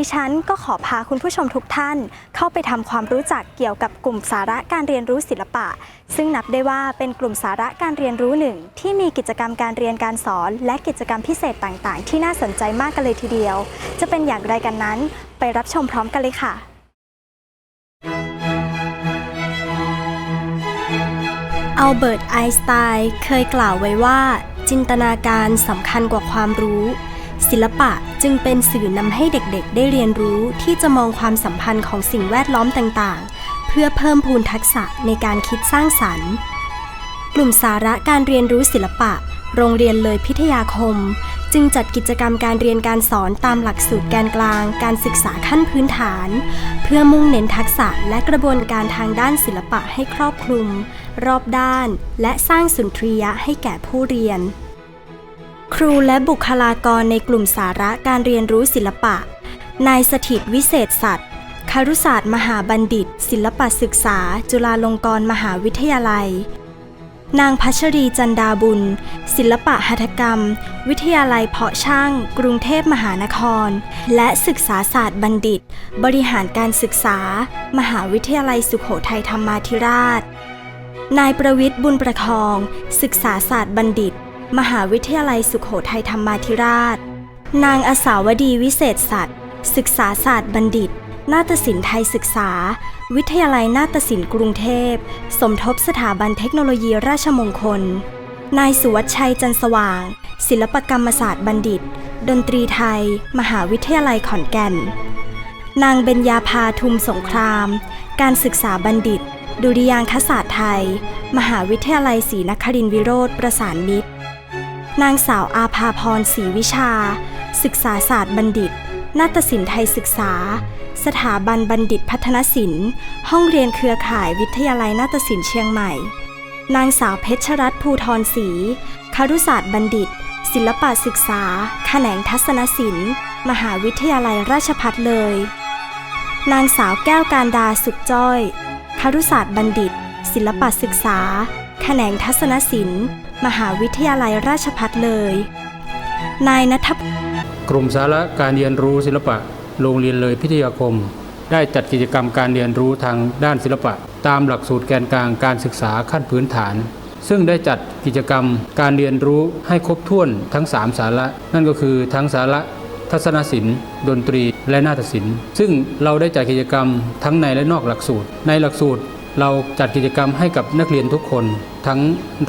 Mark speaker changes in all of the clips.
Speaker 1: ดิฉันก็ขอพาคุณผู้ชมทุกท่าน เข้าไปทำความรู้จักเกี่ยวกับกลุ่มสาระการเรียนรู้ศิลปะ ซึ่งนับได้ว่าเป็นกลุ่มสาระการเรียนรู้หนึ่ง ที่มีกิจกรรมการเรียนการสอน และกิจกรรมพิเศษต่างๆ ที่น่าสนใจมากกันเลยทีเดียว จะเป็นอย่างไรกันนั้น ไปรับชมพร้อมกันเลยค่ะอัลเบิร์ตไอน์สไตน์เคยกล่าวไว้ว่า จินตนาการสำคัญกว่าความรู้ ศิลปะจึงเป็นสื่อนำให้เด็กๆ ได้เรียนรู้ที่จะมองความสัมพันธ์ของสิ่งแวดล้อมต่างๆ เพื่อเพิ่มพูนทักษะในการคิดสร้างสรรค์ กลุ่มสาระการเรียนรู้ศิลปะ โรงเรียนเลยพิทยาคม จึงจัดกิจกรรมการเรียนการสอนตามหลักสูตรแกนกลาง การศึกษาขั้นพื้นฐาน เพื่อมุ่งเน้นทักษะและกระบวนการทางด้านศิลปะให้ครอบคลุม รอบด้าน และสร้างสุนทรียะให้แก่ผู้เรียน ครูและบุคลากรในกลุ่มสาระการเรียนรู้ศิลปะ นายสถิตวิเศษสัตว์คารุศาสตร์มหาบัณฑิต ศิลปศึกษา จุฬาลงกรณ์มหาวิทยาลัย นางพัชรีจันดาบุญ ศิลปะหัตถกรรม วิทยาลัยเพาะช่าง กรุงเทพมหานคร และศึกษาศาสตร์บัณฑิต บริหารการศึกษา มหาวิทยาลัยสุขโขทัยธรรมาธิราช นายประวิทย์บุญประคอง ศึกษาศาสตร์บัณฑิต มหาวิทยาลัยสุขโขทัยธรรมาธิราช นางอาสาวดีวิเศษสัตว์ศึกษาศาสตร์บัณฑิต นาฏศิลป์ไทยศึกษา วิทยาลัยนาฏศิลป์กรุงเทพ สมทบสถาบันเทคโนโลยีราชมงคล นายสุวัชชัยจันสว่าง ศิลปกรรมศาสตร์บัณฑิต ดนตรีไทย มหาวิทยาลัยขอนแก่น นางเบญญาภาทุมสงคราม การศึกษาบัณฑิต ดุริยางคศาสตร์ไทย มหาวิทยาลัยศรีนครินทรวิโรธประสานมิตร นางสาวอาภาพรศรีวิชา ศึกษาศาสตร์บัณฑิต นาฏศิลป์ไทยศึกษา สถาบันบัณฑิตพัฒนศิลป์ ห้องเรียนเครือข่ายวิทยาลัยนาฏศิลป์เชียงใหม่ นางสาวเพชรรัตน์ภูทรศรีคารุศาสตร์บัณฑิต ศิลปะศึกษา แขนงทัศนศิลป์ มหาวิทยาลัยราชภัฏเลย นางสาวแก้วการดาสุขจ้อยคารุศาสตร์บัณฑิต ศิลปะศึกษา แขนงทัศนศิลป์ มหาวิทยาลัยราชภัฏเลย นายนัท
Speaker 2: กลุ่มสาระการเรียนรู้ศิลปะ โรงเรียนเลยพิทยาคม ได้จัดกิจกรรมการเรียนรู้ทางด้านศิลปะ ตามหลักสูตรแกนกลางการศึกษาขั้นพื้นฐาน ซึ่งได้จัดกิจกรรมการเรียนรู้ให้ครบถ้วนทั้ง 3 สาระ นั่นก็คือทั้งสาระทัศนศิลป์ ดนตรี และนาฏศิลป์ ซึ่งเราได้จัดกิจกรรมทั้งในและนอกหลักสูตร ในหลักสูตร เราจัดกิจกรรมให้กับนักเรียนทุกคน ทั้ง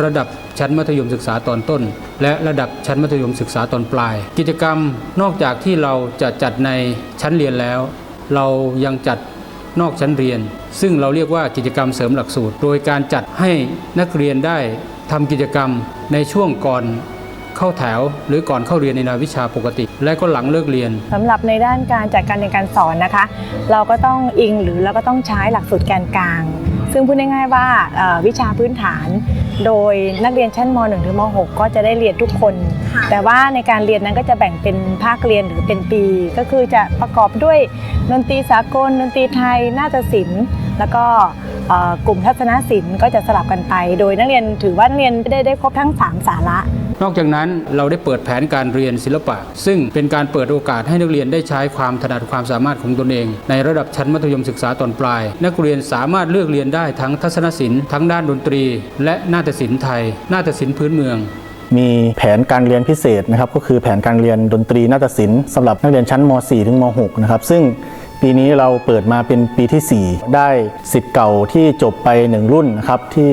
Speaker 2: ระดับชั้นมัธยมศึกษาตอนต้น และระดับชั้นมัธยมศึกษาตอนปลาย กิจกรรมนอกจากที่เราจะจัดในชั้นเรียนแล้ว เรายังจัดนอกชั้นเรียน ซึ่งเราเรียกว่ากิจกรรมเสริมหลักสูตร โดยการจัดให้นักเรียนได้ทำกิจกรรมในช่วงก่อนเข้าแถว หรือก่อนเข้าเรียนในรายวิชาปกติ และก็หลังเลิกเรียน
Speaker 3: สำหรับในด้านการจัดการเรียนการสอนนะคะ เราก็ต้องอิงหรือเราก็ต้องใช้หลักสูตรแกนกลาง ซึ่งพูดง่ายๆว่าเอ่อวิชาพื้นฐาน โดยนักเรียนชั้นม .1 ถึงม .6 ก็จะได้เรียนทุกคน แต่ว่าในการเรียนนั้นก็จะแบ่งเป็นภาคเรียนหรือเป็นปี ก็คือจะประกอบด้วยดนตรีสากลดนตรีไทยนาฏศิลป์ แล้วก็เอ่อกลุ่มทัศนศิลป์ก็จะสลับกันไป โดยนักเรียนถือว่านักเรียนได้ได้ครบทั้ง 3 สาระ
Speaker 2: นอกจากนั้นเราได้เปิดแผนการเรียนศิลปะ ซึ่งเป็นการเปิดโอกาสให้นักเรียนได้ใช้ความถนัดความสามารถของตนเอง ในระดับชั้นมัธยมศึกษาตอนปลาย นักเรียนสามารถเลือกเรียนได้ทั้งทัศนศิลป์ทั้งด้านดนตรี และนาฏศิลป์ไทย นาฏศิลป์พื้นเมือง
Speaker 4: มีแผนการเรียนพิเศษนะครับก็คือแผนการเรียนดนตรีนาฏศิลป์สำหรับนักเรียนชั้นม .4 ถึงม .6 นะครับซึ่ง ปีนี้เราเปิดมาเป็นปีที่ 4 ได้สิทธิ์เก่าที่จบไป 1 รุ่นนะครับ ที่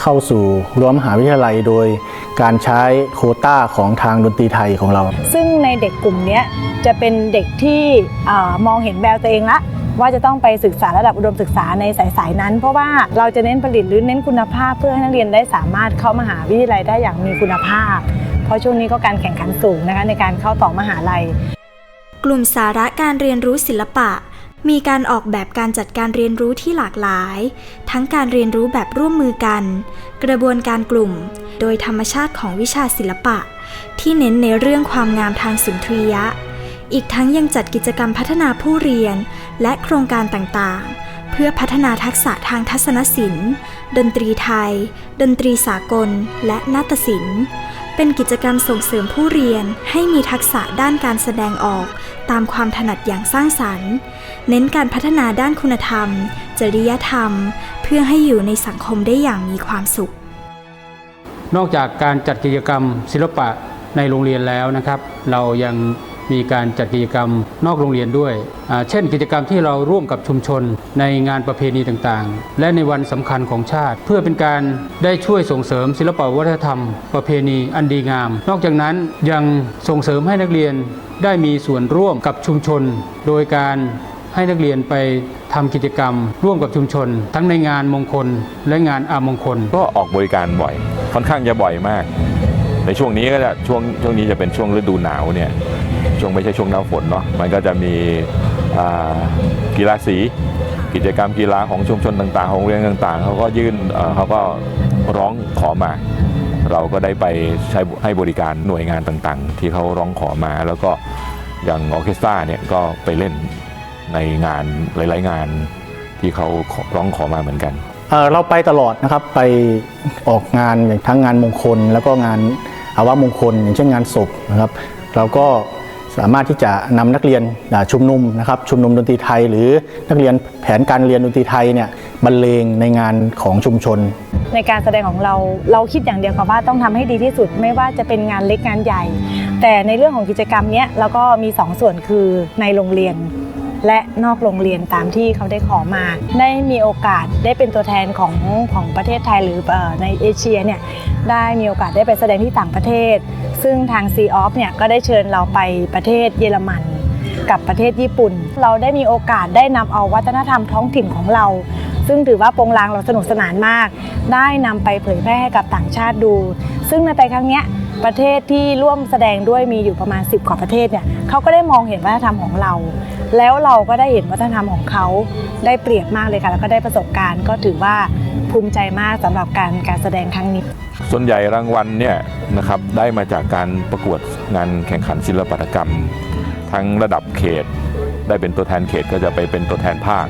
Speaker 4: เข้าสู่รั้วมหาวิทยาลัยโดยการใช้โควต้าของทางดนตรีไทยของเรา
Speaker 3: ซึ่งในเด็กกลุ่มเนี้ยจะเป็นเด็กที่เออมองเห็นแววตัวเองละว่าจะต้องไปศึกษาระดับอุดมศึกษาในสายๆนั้น เพราะว่าเราจะเน้นผลิตหรือเน้นคุณภาพ เพื่อให้นักเรียนได้สามารถเข้ามหาวิทยาลัยได้อย่างมีคุณภาพ เพราะช่วงนี้ก็การแข่งขันสูงนะคะในการเข้าต่อมหาลัย
Speaker 1: กลุ่มสาระการเรียนรู้ศิลปะ มีการออกแบบการจัดการเรียนรู้ที่หลากหลาย ทั้งการเรียนรู้แบบร่วมมือกัน กระบวนการกลุ่ม โดยธรรมชาติของวิชาศิลปะ ที่เน้นในเรื่องความงามทางสุนทรียะ อีกทั้งยังจัดกิจกรรมพัฒนาผู้เรียน และโครงการต่างๆ เพื่อพัฒนาทักษะทางทัศนศิลป์ ดนตรีไทย ดนตรีสากล และนาฏศิลป์
Speaker 5: เป็นกิจกรรมส่งเสริมผู้เรียนให้มีทักษะด้านการแสดงออก ตามความถนัดอย่างสร้างสรรค์ เน้นการพัฒนาด้านคุณธรรม จริยธรรม เพื่อให้อยู่ในสังคมได้อย่างมีความสุข
Speaker 2: นอกจากการจัดกิจกรรมศิลปะในโรงเรียนแล้วนะครับ เรายังมีการจัดกิจกรรมนอกโรงเรียนด้วย เช่นกิจกรรมที่เราร่วมกับชุมชนในงานประเพณีต่างๆ และในวันสำคัญของชาติ เพื่อเป็นการได้ช่วยส่งเสริมศิลปวัฒนธรรม ประเพณีอันดีงาม นอกจากนั้นยังส่งเสริมให้นักเรียนได้มีส่วนร่วมกับชุมชน โดยการ ให้นักเรียนไปทำกิจกรรม ร่วมกับชุมชน ทั้งในงานมงคลและงานอามงคล
Speaker 6: ก็ออกบริการบ่อย ค่อนข้างจะบ่อยมาก ในช่วงนี้ก็จะช่วงช่วงนี้จะเป็นช่วงฤดูหนาวเนี่ยช่วงไม่ใช่ช่วงหน้าฝนเนาะมันก็จะมีกีฬาสีกิจกรรมกีฬาของชุมชนต่างๆ ของโรงเรียนต่างๆเขาก็ยื่นเขาก็ร้องขอมา เราก็ได้ไปใช้ให้บริการหน่วยงานต่างๆ ที่เขาร้องขอมาแล้วก็อย่างออเคสตราเนี่ยก็ไปเล่น ในงานหลาย ๆ งานที่เขาขอร้องขอมาเหมือนกัน
Speaker 4: เอ่อเราไปตลอดนะครับไปออกงานอย่างทั้งงานมงคล แล้วก็งานอาวมงคล อย่างเช่นงานศพนะครับ เราก็สามารถที่จะนำนักเรียนอ่าชุมนุมนะครับชุมนุมดนตรีไทย หรือนักเรียนแผนการเรียนดนตรีไทยเนี่ยบรรเลงในงานของชุมชน
Speaker 3: ในการแสดงของเราเราคิดอย่างเดียวค่ะว่าต้องทำให้ดีที่สุดไม่ว่าจะเป็นงานเล็กงานใหญ่ แต่ในเรื่องของกิจกรรมเนี้ยเราก็มีสองส่วนคือในโรงเรียน และนอกโรงเรียนตามที่เขาได้ขอมา ได้มีโอกาสได้เป็นตัวแทนของของประเทศไทยหรือในเอเชียเนี่ยได้มีโอกาสได้ไปแสดงที่ต่างประเทศ ซึ่งทาง c o f เนี่ยก็ได้เชิญเราไปประเทศเยอรมันกับประเทศญี่ปุ่น เราได้มีโอกาสได้นำเอาวัฒนธรรมท้องถิ่นของเรา ซึ่งถือว่าโปรงลางเราสนุกสนานมาก ได้นำไปเผยแพร่ให้กับต่างชาติดู ซึ่งในไปครั้งเนี้ยประเทศที่ร่วมแสดงด้วยมีอยู่ประมาณ 10 กว่าประเทศเนี่ยเขาก็ได้มองเห็นวัฒนธรรมของเรา แล้วเราก็ได้เห็นวัฒนธรรมของเขาได้เปรียบมากเลยค่ะแล้วก็ได้ประสบการณ์ ก็ถือว่าภูมิใจมากสำหรับการการแสดงครั้งนี้
Speaker 6: ส่วนใหญ่รางวัลเนี่ยนะครับได้มาจากการประกวดงานแข่งขันศิลปกรรม ทั้งระดับเขต ได้เป็นตัวแทนเขตก็จะไปเป็นตัวแทนภาค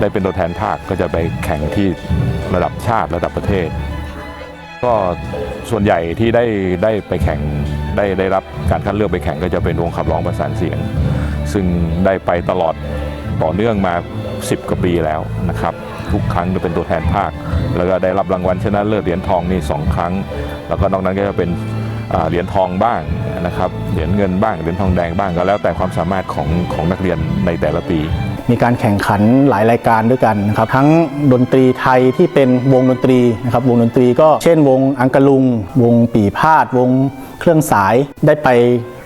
Speaker 6: ได้เป็นตัวแทนภาคก็จะไปแข่งที่ระดับชาติระดับประเทศ ก็ส่วนใหญ่ที่ได้ได้ไปแข่งได้ได้รับการคัดเลือกไปแข่งก็จะเป็นวงขับร้องประสานเสียง ซึ่งได้ไปตลอดต่อเนื่องมา 10กว่าปีแล้วนะครับ ทุกครั้งจะเป็นตัวแทนภาค แล้วก็ได้รับรางวัลชนะเลิศเหรียญทองนี่สองครั้ง แล้วก็นอกนั้นก็จะเป็นเหรียญทองบ้างนะครับเหรียญเงินบ้างเหรียญทองแดงบ้างก็แล้วแต่ความสามารถของของนักเรียนในแต่ละปี
Speaker 4: มีการแข่งขันหลายรายการด้วยกันนะครับทั้งดนตรีไทยที่เป็นวงดนตรีนะครับวงดนตรีก็เช่นวงอังกะลุง วงปีพาดวงเครื่องสายได้ไป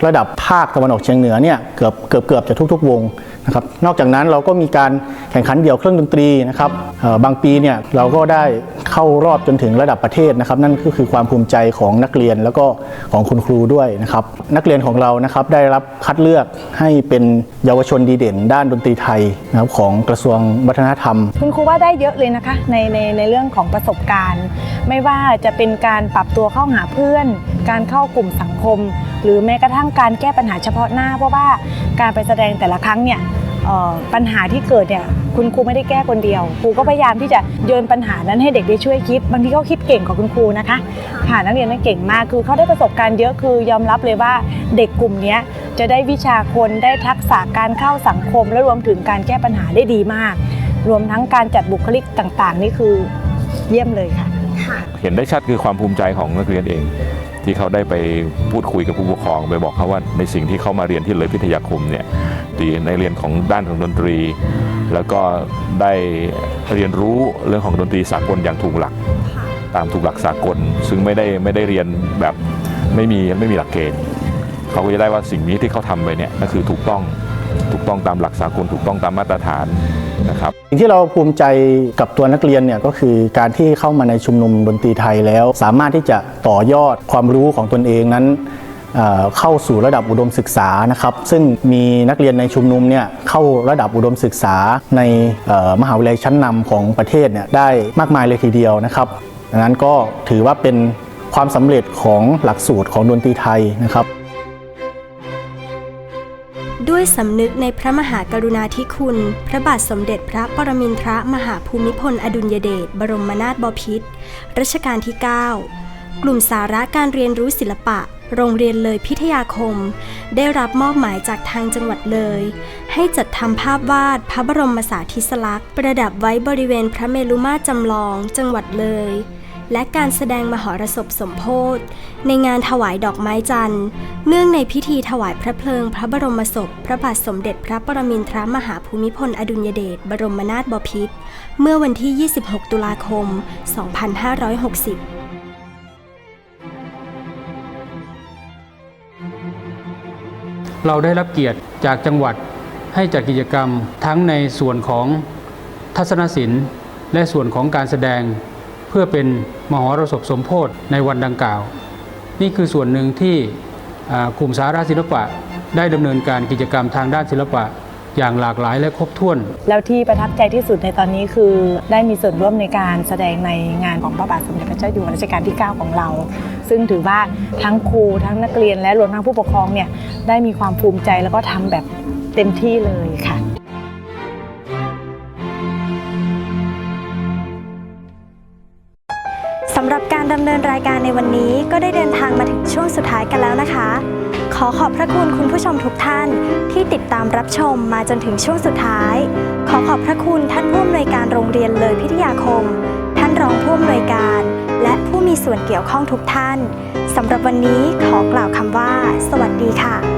Speaker 4: ระดับภาคตะวันออกเฉียงเหนือเนี่ยเกือบเกือบเกือบจะทุก ๆ วง นะครับนอกจากนั้นเราก็มีการแข่งขันเดี่ยวเครื่องดนตรีนะครับบางปีเนี่ยเราก็ได้เข้ารอบจนถึงระดับประเทศนะครับ นั่นก็คือความภูมิใจของนักเรียนแล้วก็ของคุณครูด้วยนะครับนักเรียนของเรานะครับได้รับคัดเลือกให้เป็นเยาวชนดีเด่น ด้านดนตรีไทยนะครับของกระทรวงวัฒนธรรม
Speaker 3: คุณครูว่าได้เยอะเลยนะคะในในในเรื่องของประสบการณ์ ไม่ว่าจะเป็นการปรับตัวเข้าหาเพื่อน การเข้ากลุ่มสังคม หรือแม้กระทั่งการแก้ปัญหาเฉพาะหน้า เพราะว่าการไปแสดงแต่ละครั้งเนี่ยเอ่อปัญหาที่เกิดเนี่ยคุณครูไม่ได้แก้คนเดียว ครูก็พยายามที่จะโยนปัญหานั้นให้เด็กได้ช่วยคิด บางทีเขาคิดเก่งกว่าคุณครูนะคะค่ะนักเรียนนั้นเก่งมากคือเขาได้ประสบการณ์เยอะคือยอมรับเลยว่าเด็กกลุ่มเนี้ยจะได้วิชาคนได้ทักษะการเข้าสังคม และรวมถึงการแก้ปัญหาได้ดีมาก รวมทั้งการจัดบุคลิกต่างๆ นี่คือเยี่ยมเลยค่ะ
Speaker 6: เห็นได้ชัดคือความภูมิใจของนักเรียนเอง ที่เขาได้ไปพูดคุยกับผู้ปกครอง ไปบอกเขาว่าในสิ่งที่เขามาเรียนที่เลยพิทยาคมเนี่ยดีในเรียนของด้านของดนตรี แล้วก็ได้เรียนรู้เรื่องของดนตรีสากลอย่างถูกหลัก ตามถูกหลักสากล ซึ่งไม่ได้ไม่ได้เรียนแบบไม่มีไม่มีหลักเกณฑ์เขาก็จะได้ว่าสิ่งนี้ที่เขาทำไปเนี่ยก็คือถูกต้องถูกต้องตามหลักสากลถูกต้องตามมาตรฐาน นะครับ
Speaker 4: สิ่งที่เราภูมิใจกับตัวนักเรียนเนี่ยก็คือการที่เข้ามาในชุมนุมดนตรีไทยแล้ว สามารถที่จะต่อยอดความรู้ของตนเองนั้นเข้าสู่ระดับอุดมศึกษานะครับซึ่งมีนักเรียนในชุมนุมเนี่ยเข้าระดับอุดมศึกษาในมหาวิทยาลัยชั้นนำของประเทศเนี่ยได้มากมายเลยทีเดียวนะครับดังนั้นก็ถือว่าเป็นความสำเร็จของหลักสูตรของดนตรีไทยนะครับ
Speaker 1: ด้วยสำนึกในพระมหากรุณาธิคุณ พระบาทสมเด็จพระปรมินทรมหาภูมิพล อดุลยเดชบรมนาถบพิตรรัชกาลที่ 9 กลุ่มสาระการเรียนรู้ศิลปะ โรงเรียนเลยพิทยาคม ได้รับมอบหมายจากทางจังหวัดเลย ให้จัดทำภาพวาดพระบรมสาธิสลักษณ์ประดับไว้บริเวณพระเมรุมาตรจำลองจังหวัดเลย และการแสดงมหรสพสมโพธิในงานถวายดอกไม้จันทร์ เนื่องในพิธีถวายพระเพลิง พระบรมศพ พระบาทสมเด็จพระปรมินทรมหาภูมิพลอดุลยเดชบรมนาถบพิตรเมื่อวันที่ 26 ตุลาคม 2560
Speaker 2: เราได้รับเกียรติจากจังหวัดให้จัดกิจกรรมทั้งในส่วนของทัศนศิลป์ และส่วนของการแสดง พื่อเป็นมหรสพสมโพธิในวันดังกล่าว นี่คือส่วนหนึ่งที่กลุ่มสาระศิลปะได้ดำเนินการกิจกรรมทางด้านศิลปะอย่างหลากหลายและครบถ้วน
Speaker 3: แล้วที่ประทับใจที่สุดในตอนนี้คือได้มีส่วนร่วมในการแสดงในงานของพระบาทสมเด็จพระเจ้าอยู่หัวรัชกาลที่ 9 ของเรา ซึ่งถือว่าทั้งครูทั้งนักเรียนและรวมทั้งผู้ปกครองเนี่ยได้มีความภูมิใจแล้วก็ทำแบบเต็มที่เลยค่ะำ
Speaker 1: หรับการดำเนินรายการในวันนี้ก็ได้เดินทางมาถึงช่วงสุดท้ายกันแล้วนะคะ ขอขอบพระคุณคุณผู้ชมทุกท่านที่ติดตามรับชมมาจนถึงช่วงสุดท้าย ขอขอบพระคุณท่านผู้อำนวยการโรงเรียนเลยพิทยาคม ท่านรองผู้อำนวยการ และผู้มีส่วนเกี่ยวข้องทุกท่านสำหรับวันนี้ขอกล่าวคำว่า สวัสดีค่ะ